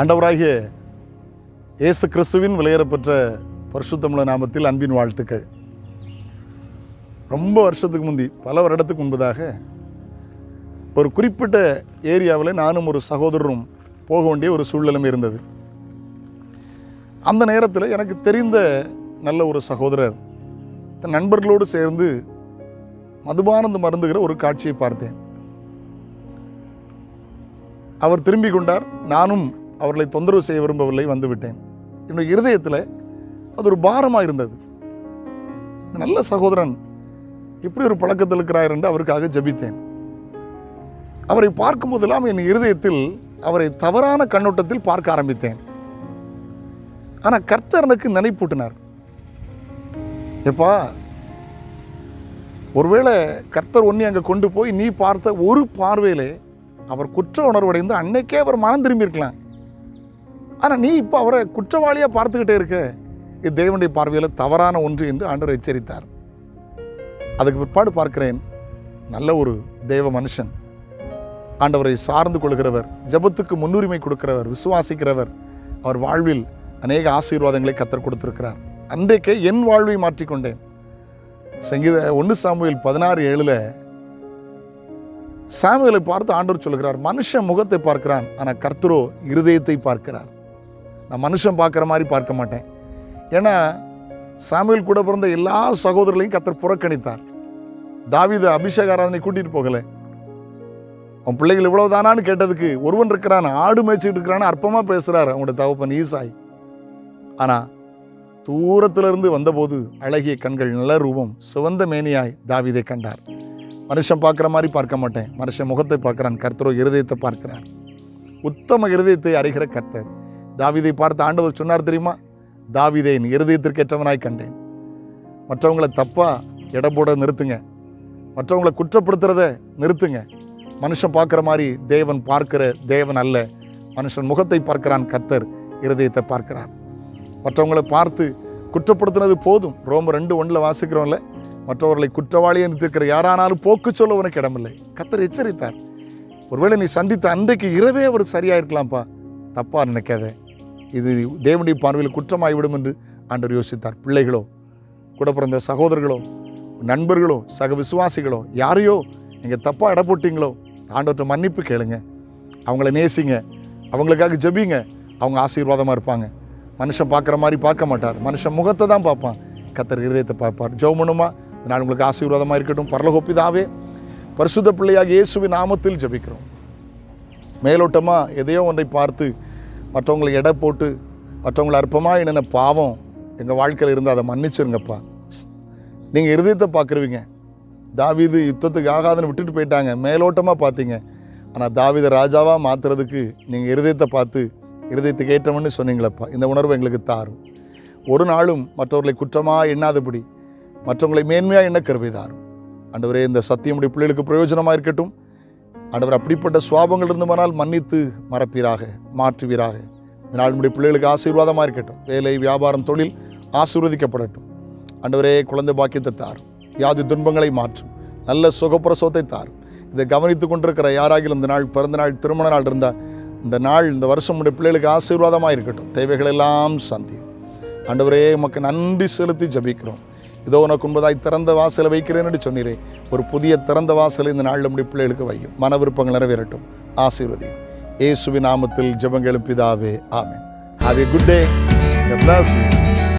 ஆண்டவராகிய இயேசு கிறிஸ்துவின் விலையேறப்பெற்ற பரிசுத்தமிழ நாமத்தில் அன்பின் வாழ்த்துக்கள். ரொம்ப வருஷத்துக்கு முந்தி பல வருடத்துக்கு முன்பதாக ஒரு குறிப்பிட்ட ஏரியாவில் நானும் ஒரு சகோதரரும் போக வேண்டிய ஒரு சூழ்நிலைமை இருந்தது. அந்த நேரத்தில் எனக்கு தெரிந்த நல்ல ஒரு சகோதரர் தன் நண்பர்களோடு சேர்ந்து மதுபானந்து மருந்துகிற ஒரு காட்சியை பார்த்தேன். அவர் திரும்பிக் கொண்டார் நானும் அவர்களை தொந்தரவு செய்ய விரும்பவில்லை வந்துவிட்டேன். என்னுடைய இருதயத்தில் அது ஒரு பாரமாக இருந்தது. நல்ல சகோதரன் இப்படி ஒரு பழக்கத்தில் இருக்கிறார் என்று அவருக்காக ஜபித்தேன். அவரை பார்க்கும் போதெல்லாம் என் இருதயத்தில் அவரை தவறான கண்ணோட்டத்தில் பார்க்க ஆரம்பித்தேன். ஆனால் கர்த்தர் எனக்கு நினைப்பூட்டினார். எப்பா ஒருவேளை கர்த்தர் ஒன்னி அங்கே கொண்டு போய் நீ பார்த்த ஒரு பார்வையிலே அவர் குற்ற உணர்வடைந்து அன்னைக்கே அவர் மனம் திரும்பி இருக்கலாம் ஆனால் நீ இப்போ அவரை குற்றவாளியாக பார்த்துக்கிட்டே இருக்க. இது தேவனுடைய பார்வையில் தவறான ஒன்று என்று ஆண்டவர் எச்சரித்தார். அதுக்கு பிற்பாடு பார்க்கிறேன் நல்ல ஒரு தேவ மனுஷன். ஆண்டவரை சார்ந்து கொள்கிறவர் ஜெபத்துக்கு முன்னுரிமை கொடுக்கிறவர் விசுவாசிக்கிறவர் அவர் வாழ்வில் அநேக ஆசீர்வாதங்களை கத்தர் கொடுத்திருக்கிறார். அன்றைக்கே என் வாழ்வை மாற்றிக்கொண்டேன். சங்கீத ஒன்று சாமுவேல் பதினாறு ஏழுல சாமுவேலை பார்த்து ஆண்டவர் சொல்கிறார் மனுஷன் முகத்தை பார்க்கிறான் ஆனால் கர்த்தரோ இருதயத்தை பார்க்கிறார். நான் மனுஷன் பார்க்குற மாதிரி பார்க்க மாட்டேன். ஏன்னா சாமியில் கூட பிறந்த எல்லா சகோதரர்களையும் கத்தர் புறக்கணித்தார். தாவித அபிஷேக ஆராதனை கூட்டிட்டு போகலை. அவன் பிள்ளைகள் இவ்வளவு தானான்னு கேட்டதுக்கு ஒருவன் இருக்கிறான் ஆடு மேய்ச்சிட்டு இருக்கிறான்னு அற்பமாக பேசுகிறார் அவங்களோட தகப்பன் ஈசாய். ஆனால் தூரத்துல இருந்து வந்தபோது அழகிய கண்கள் நல்ல ரூபம் சிவந்த மேனியாய் தாவிதை கண்டார். மனுஷன் பார்க்குற மாதிரி பார்க்க மாட்டேன். மனுஷன் முகத்தை பார்க்குறான். கர்த்தரோ இருதயத்தை பார்க்கிறார். உத்தம இருதயத்தை அறிகிற கர்த்தர். தாவிதை பார்த்து ஆண்டவர் சொன்னார் தெரியுமா? தாவிதை என் இருதயத்திற்கு ஏற்றவனாய் கண்டேன். மற்றவங்களை தப்பா எடை போட நிறுத்துங்க. மற்றவங்களை குற்றப்படுத்துறத நிறுத்துங்க. மனுஷன் பார்க்குற மாதிரி தேவன் பார்க்கிற தேவன் அல்ல. மனுஷன் முகத்தை பார்க்கிறான் கத்தர் இருதயத்தை பார்க்கிறான் மற்றவங்களை பார்த்து குற்றப்படுத்தினது போதும். ரோம ரெண்டு ஒன்றில் வாசிக்கிறோம்ல மற்றவர்களை குற்றவாளியை நிறுத்திருக்கிற யாரானாலும் போக்கு சொல்ல உனக்கு இடமில்லை. கத்தர் எச்சரித்தார். ஒருவேளை நீ சந்தித்த அன்றைக்கு இரவே அவர் சரியாயிருக்கலாம்ப்பா. தப்பா நினைக்காத. இது தேவனுடைய பார்வையில் குற்றமாகிவிடும் என்று ஆண்டவர் யோசித்தார். பிள்ளைகளோ கூட பிறந்த சகோதரர்களோ நண்பர்களோ சக விசுவாசிகளோ யாரையோ நீங்கள் தப்பாக இட போட்டீங்களோ ஆண்டவற்றை மன்னிப்பு கேளுங்க. அவங்கள நேசிங்க. அவங்களுக்காக ஜெபிங்க. அவங்க ஆசீர்வாதமாக இருப்பாங்க. மனுஷன் பார்க்குற மாதிரி பார்க்க மாட்டார். மனுஷன் முகத்தை தான் பார்ப்பான். கத்தர் இருதயத்தை பார்ப்பார். ஜெபமனுமா நான் உங்களுக்கு ஆசீர்வாதமாக இருக்கட்டும். பரலகோப்பிதாவே பரிசுத்த பிள்ளையாக இயேசுவின் நாமத்தில் ஜெபிக்கிறோம். மேலோட்டமாக எதையோ ஒன்றை பார்த்து மற்றவங்களை எடை போட்டு மற்றவங்களை அற்பமாக என்னென்ன பாவம் எங்கள் வாழ்க்கையில் இருந்து அதை மன்னிச்சிருங்கப்பா. நீங்கள் இருதயத்தை பார்க்குருவீங்க தாவிது யுத்தத்துக்கு ஆகாதுன்னு விட்டுட்டு போயிட்டாங்க. மேலோட்டமாக பார்த்தீங்க. ஆனால் தாவித ராஜாவாக மாற்றுறதுக்கு நீங்கள் இருதயத்தை பார்த்து இருதயத்துக்கு ஏற்றவன்னு சொன்னீங்களப்பா. இந்த உணர்வு எங்களுக்கு தாரும். ஒரு நாளும் மற்றவர்களை குற்றமாக எண்ணாதபடி மற்றவங்களை மேன்மையாக எண்ண கருவை தாரும் அண்டவரே இந்த சத்தியமுடைய பிள்ளைகளுக்கு பிரயோஜனமாக இருக்கட்டும். ஆண்டவர் அப்படிப்பட்ட சுவாபங்கள் இருந்துமானால் மன்னித்து மறப்பீராக மாற்றுவீராக. இந்த நாள் நம்முடைய பிள்ளைகளுக்கு ஆசீர்வாதமாக இருக்கட்டும். வேலை வியாபாரம் தொழில் ஆசீர்வதிக்கப்படட்டும். ஆண்டவரே குழந்தை பாக்கியத்தை தாரும். வியாதி துன்பங்களை மாற்றும். நல்ல சுகப்பிரசவத்தை தாரும். இதை கவனித்து கொண்டிருக்கிற யாராகிலும் இந்த நாள் பிறந்த நாள் திருமண நாள் இருந்தால் இந்த நாள் இந்த வருஷம் உடைய பிள்ளைகளுக்கு ஆசீர்வாதமாக இருக்கட்டும். தேவைகளெல்லாம் சந்தி சந்தியும். ஆண்டவரே உமக்கு நன்றி செலுத்தி ஜபிக்கிறோம். இதோ உனக்கு உண்பதாய் திறந்த வாசலை வைக்கிறேன் என்று சொன்னீரே. ஒரு புதிய திறந்த வாசலை இந்த நாளில் நம்முடைய பிள்ளைகளுக்கு வையும். மன விருப்பங்கள் நிறைவேறட்டும். ஆசீர்வதி இயேசுவின் நாமத்தில் ஜபங்களும் பிதாவே ஆமென். Have a good day